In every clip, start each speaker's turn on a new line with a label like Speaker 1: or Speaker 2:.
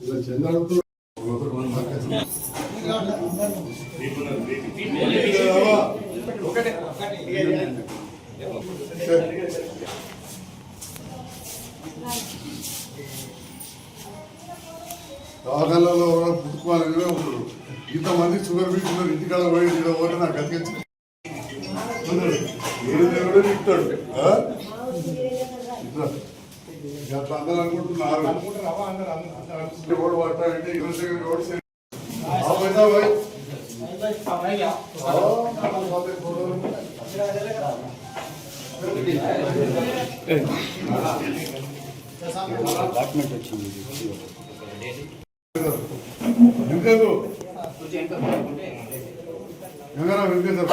Speaker 1: ఇలా చంద్రుడు దవాఖానాలో పుట్టుకోవాలని ఉంటారు ఇంతమంది షుగర్ బీట్న్నారు ఇంటికాడ పోయి ఇక్కడ పోతే నాకు అతికించు ఏ దేవుడు ఇస్తాడు ఆ? ఇట్లా. అట్లా అందరూ అనుకుంటున్నారు. ఎవడు పట్టాలంటే ఇరవై సెకండ్ ఎవడు సెకండ్. ఆ పైసా పోయి. ఆ, పోతే పోతే. వెంకటు వెంకరా వెంకట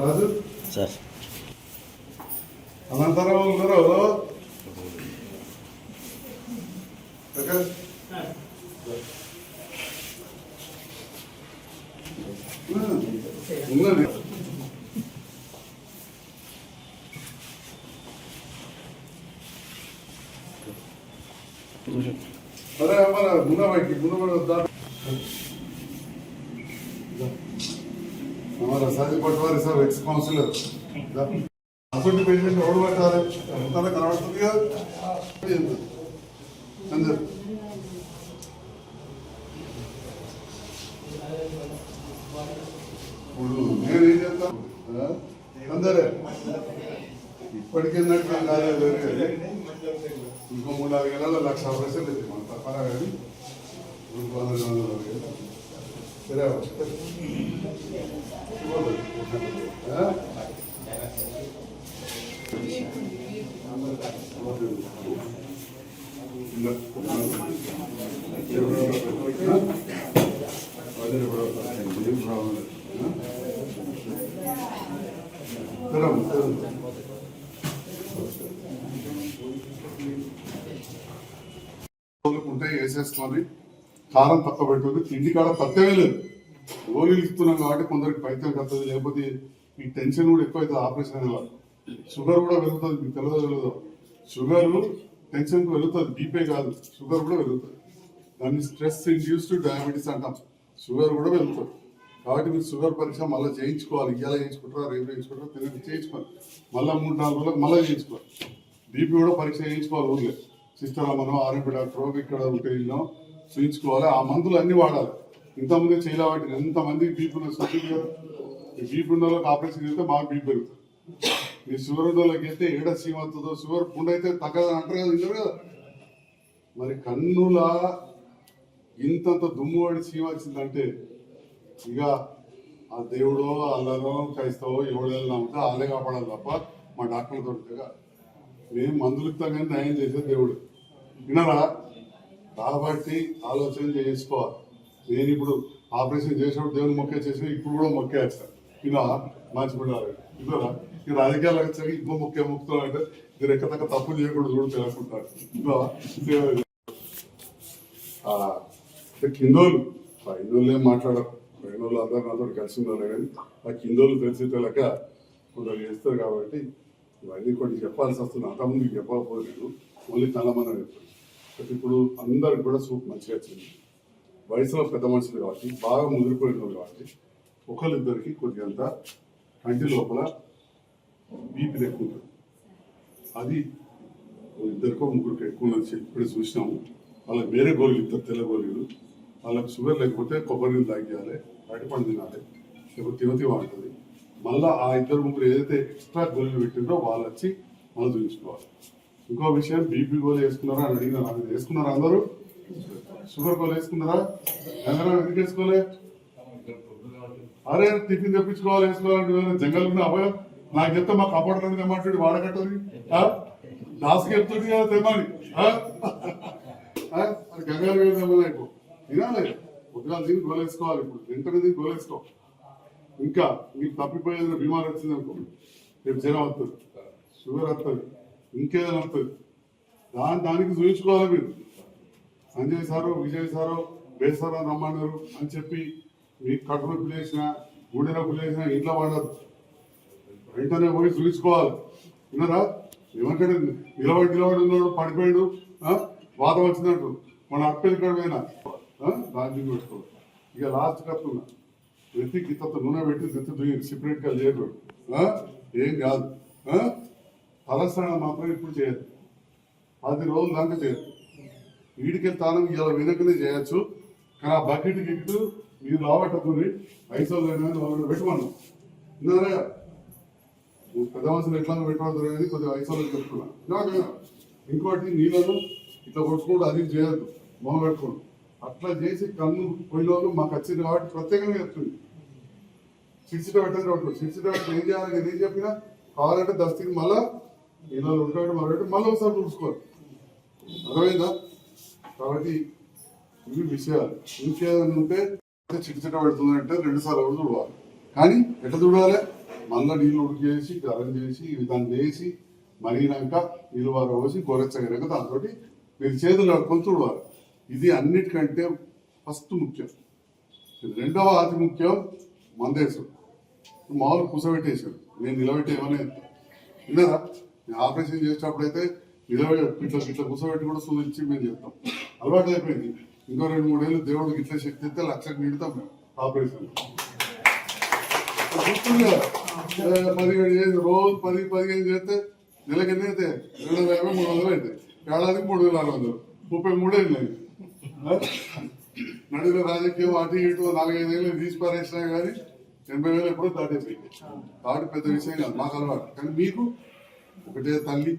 Speaker 1: రాజు
Speaker 2: సార్
Speaker 1: అనంతరం ఉన్నారు ఎక్కడ? ఉన్నది ಧಾರಾವಾಹಿ ಮುಳುಗುವ हमारा साजी पटवारी साहब एक्स काउंसिलर ಅಕೌಂಟ್ ಪೇಮೆಂಟ್ ನೋಡ್ಬೇಕಾದ್ರೆ ಅಂತಾನೆ ಕಾಣಿಸ್ತದೆ ಅಂದ್ರೆ ಏನಿದೆ ಅಂತ. ಅಂದರೆ ಇಪ್ಪಟಿಕೆ ನಡೆದ ಕಾರ್ಯ ಇನ್ಕಮ್ ಮುಂಡಾಗೆಲ್ಲ ಲಕ್ಷ ಆಪರೇಷನ್ ಐತಿ ಮಾಡ್ತಾರೆ ಪರವಾಗಿ ఉంటాయి వేసేసుకొని కారం తక్కువ పెట్టుకుంది తిండి కాడ తక్కువే లేదు. గోళీలు ఇస్తున్నాం కాబట్టి కొందరికి పైత్యం కట్టదు లేకపోతే ఈ టెన్షన్ కూడా ఎక్కువ అవుతుంది ఆపరేషన్ వల్ల షుగర్ కూడా పెరుగుతుంది మీకు తెలియదో తెలియదు. షుగర్ టెన్షన్ పెరుగుతుంది బీపీ కాదు షుగర్ కూడా పెరుగుతుంది. దాన్ని స్ట్రెస్ ఇండ్యూస్డ్ డయాబెటీస్ అంటాం. షుగర్ కూడా పెరుగుతుంది. కాబట్టి మీరు షుగర్ పరీక్ష మళ్ళీ చేయించుకోవాలి. ఇవాళ చేయించుకుంటారా రేపు చేయించుకుంటారా తిరిగి చేయించుకోవాలి. మళ్ళీ మూడు నాలుగు రోజులకు మళ్ళీ చేయించుకోవాలి. బీపీ కూడా పరీక్ష చేయించుకోవాలి ఊర్లే. సిస్టర్ మనం ఆర్ఎంపీ డాక్టర్ ఇక్కడ ఉంటే వెళ్ళినాం చేయించుకోవాలి. ఆ మందులు అన్ని వాడాలి. ఇంతమంది చేయలే వాటి ఎంతమంది బీపీ ఉన్న ఈ బీపీ ఉన్న వాళ్ళకి ఆపరేషన్ చేస్తే మాకు బీపీ పెరుగుతుంది. ఈ షుగర్ ఉన్న వాళ్ళకి అయితే ఏడ సీమ షుగర్ పుండు అయితే తగ్గదని అంటారు కదా విన్నారు కదా. మరి కన్నుల ఇంతంత దుమ్ము పడి సీమ వచ్చిందంటే ఇక ఆ దేవుడో అల్లరో క్రైస్తవో ఎవడో నమ్మితే వాళ్ళే కాపాడాలి తప్ప మా డాక్టర్లతో దొరుకుతాగా మేము మందులు ఇస్తాం కానీ నయం చేసే దేవుడు. వినరా కాబట్టి ఆలోచన చేసుకోవాలి నేను ఇప్పుడు ఆపరేషన్ చేసినప్పుడు దేవుని మొక్కే చేసిన ఇప్పుడు కూడా మొక్కే వేస్తాను ఇలా మంచిపడాలి ఇప్పుడు ఈ రాజకీయాలకు వచ్చాక ఇంకో మొక్కే మొక్కుతాం అంటే మీరు రెక్కతక్క తప్పు చేయకూడదు కూడా తెలుసుకుంటారు ఇలా కిందోలు ఆ, అంటే కిందోళ్ళు ఏం మాట్లాడరు. పైనోళ్ళు అందరు నాతో కలిసి ఉన్నారు కానీ ఆ కిందోళ్ళు తెలక కొందరు చేస్తారు కాబట్టి ఇవన్నీ కొన్ని చెప్పాల్సి వస్తుంది. అంతకుముందు చెప్పకపోతే ఓన్లీ చాలా మంది చెప్తాను ఇప్పుడు అందరికి కూడా సూప్ మంచిగా వచ్చింది. వయసులో పెద్ద మనుషులు కాబట్టి బాగా ముదిరిపోయిన వాళ్ళు కాబట్టి ఒకరిద్దరికి కొద్దిగంత కంటి లోపల బీపీ ఎక్కువ ఉంటుంది అది ఇద్దరికో ముగ్గురికి ఎక్కువ ఉన్నది ఇప్పుడే చూసినాము. వాళ్ళకి వేరే గోళీలు ఇద్దరు తెల్ల గోళీలు. వాళ్ళకి షుగర్ లేకపోతే కొబ్బరి నీళ్ళు తాగియాలి అరటిపండు తినాలి లేకపోతే తినతి ఉంటుంది మళ్ళీ ఆ ఇద్దరు ముగ్గురు ఏదైతే ఎక్స్ట్రా గోళీలు పెట్టిందో వాళ్ళు వచ్చి మనం చూపించుకోవాలి. ఇంకో విషయం బీపీ గోలు వేసుకున్నారా అని అడిగినారు. అది వేసుకున్నారా అందరూ? షుగర్ గోలు వేసుకున్నారా? అందరూ ఎందుకు వేసుకోలే? అరే టిఫిన్ తెప్పించుకోవాలి వేసుకోవాలంటే జంగల్ ఉన్న అభయం? నాకు చెప్తే మాకు కాపాడుతుంది ఏమంటాడు వాడకట్టది దాసుకి చెప్తుంది కదా తెమ్మని ఆ? ఆ? అది గంగారు తెమ్మలేకు తినాలి పొద్దుగా తిని గోలేసుకోవాలి ఇప్పుడు. వెంటనే తిని గోలేసుకో ఇంకా మీకు తప్పిపోయేది బీమార్ వచ్చింది అనుకో రేపు జ్వరం వస్తుంది షుగర్ వస్తుంది ఇంకేదైనా వస్తుంది దాని దానికి చూపించుకోవాలి మీరు. సంజయ్ సారు విజయ్ సారు బేసారా రమ్మన్నారు అని చెప్పి మీకు కడుపు నొప్పి గుడి నొప్పి లేచినా ఇంట్లో పడదు. వెంటనే పోయి చూపించుకోవాలి విన్నారా? ఎవరికంటే నిలబడి నిలబడి ఉన్నాడు పడిపోయాడు బాధ వచ్చినట్టు. మన అప్పటి పోయినా. దాన్ని పెట్టుకో ఇక లాస్ట్ కత్తున్నా నెత్తి గిత్త నూనె పెట్టి నెత్తి దుయ్యి లేదు ఏం కాదు. తలస్నానం మాత్రం ఇప్పుడు చేయదు పది రోజుల దాకా చేయదు వీడికి తానం ఇలా వెనకనే చేయొచ్చు. కానీ ఆ బకెట్ గిట్టు మీరు రాబట్టుకుని ఐసోల్ పెట్టుకున్నాను విన్నారా పెద్ద మనుషులు ఎట్లా పెట్టుకోవడం అని కొద్దిగా ఐసోలో చెప్తున్నా ఇంకోటి నీళ్ళను ఇట్లా కొట్టుకోవడం అది చేయొద్దు. మొహం పెట్టుకోండి. అట్లా చేసి కన్ను పోయినోళ్ళు మాకు వచ్చింది కాబట్టి ప్రత్యేకంగా చెప్తుంది. చిడిచిట పెట్టండి ఒకటి. చిడిచిట పెట్టి ఏం చేయాలి? నేను ఏం చెప్పినా కావాలంటే దస్తికి మళ్ళా ఇలా ఉంటాడు మరొకటి మళ్ళీ ఒకసారి చూసుకోవాలి. అర్థమైందా? కాబట్టి ఇవి విషయాలు ఇంకేదైనా ఉంటే చిటిచిట పెడుతుంది అంటే రెండు సార్లు చూడాలి. కానీ ఎట్లా చూడాలి? మళ్ళా నీళ్ళు ఉడికేసి గరం చేసి దాన్ని చేసి మరిగినాక నీళ్ళు వారు పోసి గోరెచ్చగినాక దాంతో మీరు చేతులు కడుక్కొని చూడాలి. ఇది అన్నిటికంటే ఫస్ట్ ముఖ్యం. రెండవ అతి ముఖ్యం మందేశం. మామూలు కూసబెట్టేసాడు నేను నిలబెట్టేమనే విన్నారా? నేను ఆపరేషన్ చేసేటప్పుడైతే ఇదే ఇట్లా ఇట్లా కూర్చోబెట్టి కూడా సూచించి మేము చేస్తాం. అలవాటు అయిపోయింది. ఇంకో రెండు మూడేళ్ళు దేవుడికి ఇట్లా శక్తి ఇస్తే లక్షకు నిడతాం మేము ఆపరేషన్. పదిహేడు చేసి రోజు పది పదిహేను చేస్తే నెలకి ఎన్ని అయితే? రెండు వందల యాభై మూడు వందలు అయితే. ఏడాదికి మూడు వేల ఆరు వందలు. ముప్పై మూడేళ్ళు అయింది. ఆ? రాజకీయం అటు ఇటు నాలుగైదేళ్ళు తీసి పారేసినా కానీ ఎనభై వేలు ఎప్పుడో దాటేపోయింది దాటి పెద్ద విషయం కాదు మాకు అలవాటు. కానీ మీకు ఒకటే తల్లి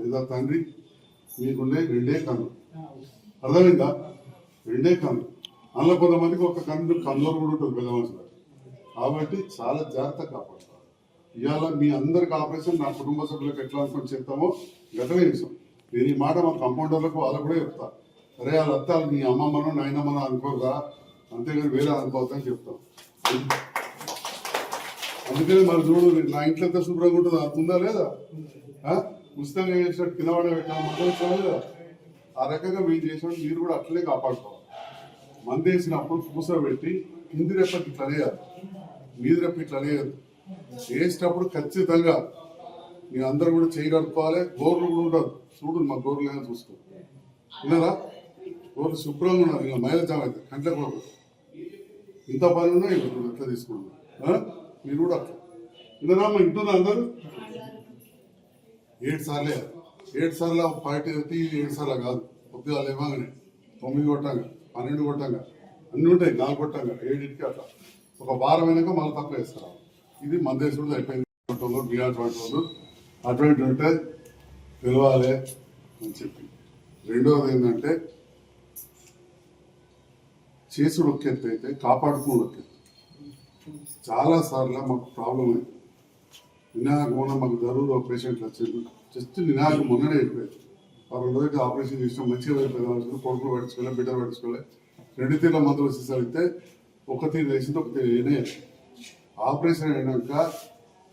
Speaker 1: లేదా తండ్రి మీకుండే రెండే కన్ను అర్థమైందా? రెండే కన్ను అందులో కొంతమందికి ఒక కన్ను కన్నులో కూడా ఉంటుంది పెద్ద మనుషులు కాబట్టి చాలా జాగ్రత్తగా కాపాడుతారు ఇవాళ మీ అందరికి ఆపరేషన్ నా కుటుంబ సభ్యులకు ఎట్లా అనుకుని చెప్తామో గతమే విషయం నేను ఈ మాట మా కంపౌండర్లకు వాళ్ళకు కూడా చెప్తా. అరే వాళ్ళ అత్తాలు మీ అమ్మమ్మను నాయనమ్మను అనుకోరా అంతేగాని వేరే అనుకోవద్దని చెప్తాం. అందుకనే మరి చూడు నా ఇంట్లో ఎంత శుభ్రంగా ఉంటుంది అంత ఉందా లేదా? ఉచితంగా చేసినట్టు కింద పడే పెట్టాలి ఆ రకంగా మీరు చేసినట్టు మీరు కూడా అట్లనే కాపాడుకోవాలి. మంది వేసినప్పుడు కూసబెట్టి కింది రెప్పకి ఇట్లా లేదు మీది రెప్ప ఇట్లా లేదు చేసేటప్పుడు ఖచ్చితంగా మీరు అందరూ కూడా చేయగలుపుకోవాలి గోర్లు కూడా ఉండదు. చూడు మా గోర్లు ఏమైనా చూసుకో విన్నారా? గోర్లు శుభ్రంగా ఉన్నారు ఇంకా మైల జామ అయితే కంట్లో గోర్లు ఇంత పని ఉన్నాయి ఇప్పుడు ఎట్లా తీసుకుంటున్నారు మీరు కూడా అట్లా. మా ఇంటున్నా అందరు? ఏడు సార్లే. ఏడు సార్లు పార్టీ అయితే ఏడు సార్లు కాదు. పొద్దుగా లేవగానే. తొమ్మిది కొట్టంగా పన్నెండు కొట్టంగా అన్ని ఉంటాయి నాలుగు కొట్టంగా ఏడింటికి అట్లా. ఒక వారం అయినాక మళ్ళీ తక్కువ వేస్తారు ఇది మన దేశంలో అయిపోయింది బీఆర్ వాళ్ళు అటువంటి ఉంటే పిలవాలి అని చెప్పి. రెండవది ఏంటంటే చేసుడు ఒక్కెత్తు అయితే కాపాడుకుని ఒక్కెత్తు. చాలా సార్లు మాకు ప్రాబ్లం అయింది. వినాయక మొన్న మాకు ఒక పేషెంట్లు వచ్చింది. జస్ట్ వినాయక మొన్ననే అయిపోయింది. ఆ రెండు రోజులు ఆపరేషన్ చేసినా. మంచిగా అయిపోయింది కొడుకులు పట్టించుకోలే బిడ్డలు పట్టించుకోలే. రెండు తీర్ల మందులు వచ్చేసరిగితే ఒక తీరు వేసింది ఒక తీరు వేయనే ఆపరేషన్ అయినాక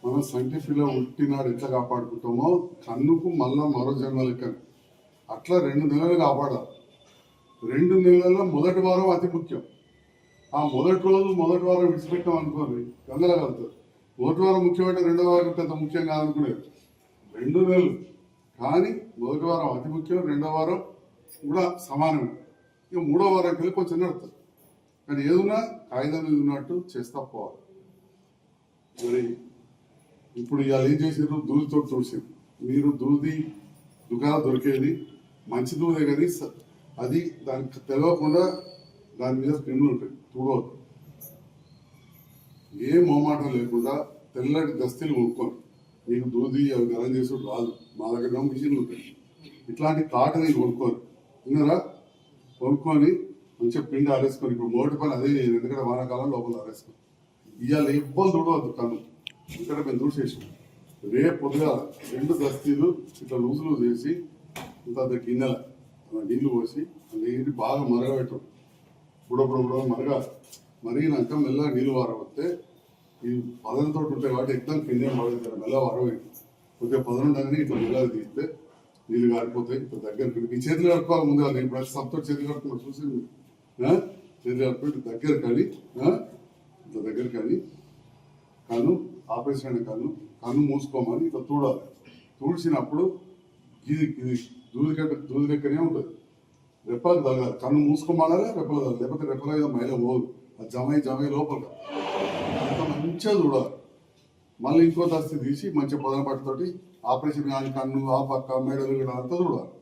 Speaker 1: మనం సంటిపిలో ఉట్టినాడు ఎట్లా కాపాడుకుంటామో కన్నుకు మళ్ళా మరో జన్మ లెక్క అట్లా రెండు నెలలు కాపాడాలి. రెండు నెలల్లో మొదటి వారం అతి ముఖ్యం. ఆ మొదటి రోజు మొదటి వారం విడిచిపెట్టాం అనుకోండి గంగల కలుగుతుంది మొదటి వారం ముఖ్యమంటే రెండో వారం పెద్ద ముఖ్యం కాదనుకునేది రెండు నెలలు కానీ మొదటి వారం అతి ముఖ్యం రెండో వారం కూడా సమానమే. ఇక మూడో వారం కలిపి కొంచెం నడుతారు కానీ ఏదైనా కాగితం మీద ఉన్నట్టు చేస్తా పోవాలి. మరి ఇప్పుడు ఇవాళ ఏం చేసారు దూదితో చూసారు మీరు దూది దుకాణం దొరికేది మంచి దూదే కానీ అది దానికి తెలియకుండా దాని మీద క్రిములు ఉంటాయి చూడవద్దు ఏ మొహమాటం లేకుండా తెల్లటి దస్తీలు కొనుక్కోండి నీకు దూది అవి గరం చేసుడు రాదు. మా దగ్గర మిషన్లు ఉంటాయి. ఇట్లాంటి కాటన్ కొనుక్కోరు. విన్నారా కొనుక్కొని మంచిగా పిండి ఆరేసుకొని ఇప్పుడు మొదటి పని అదే చేయాలి ఎందుకంటే వానాకాలం లోపల ఆరేసుకొని ఇవాళ ఇబ్బంది చూడవద్దు కన్ను ఇక్కడ మేము చూసేసాం రేపు పొద్దుగా రెండు దస్తీలు ఇట్లా లూజులు చేసి ఇంత అంత గిన్నెల నీళ్ళు పోసి ఆ నీరు బాగా మరగబెట్టడం బుడబుడ బుడ మరగా మరిగినాక మెల్లగా నీళ్ళు వారబోతే ఈ పదంతో ఉంటాయి కాబట్టి ఎక్కడ కింద పడుతుంది మెల్ల వారబోయింది కొద్దిగా పదం ఉండగానే ఇట్లా మెల్లగా తీస్తే నీళ్ళు కారిపోతాయి ఇట్లా దగ్గరికి ఈ చేతులు కడుపుకోవాలి ముందు నేను ఇప్పుడు సబ్తో చేతులు కడుపుకున్నా చూసి చేతులు కడుపుకుంటే దగ్గర కానీ ఇట్లా దగ్గర కానీ కన్ను ఆపరేషన్ అయిన కన్ను కన్ను మూసుకోమని ఇట్లా తూడాలి. తూడిచినప్పుడు ఇది ఇది దూది కట్ట దూది లెక్కనే ఉంటుంది. రెప్పలకు తగలాలి కన్ను మూసుకోమాలాగా రెప్పలు తగలాలి లేకపోతే రెప్పల మీద మైల పోదు. అది జమై జమై లోపల. అంత మంచిగా చూడాలి. మళ్ళీ ఇంకో దస్తి తీసి మంచిగా పొదన పట్టుతోటి ఆపరేషన్ కానీ కన్ను ఆ పక్క మెడలు అంతా చూడాలి.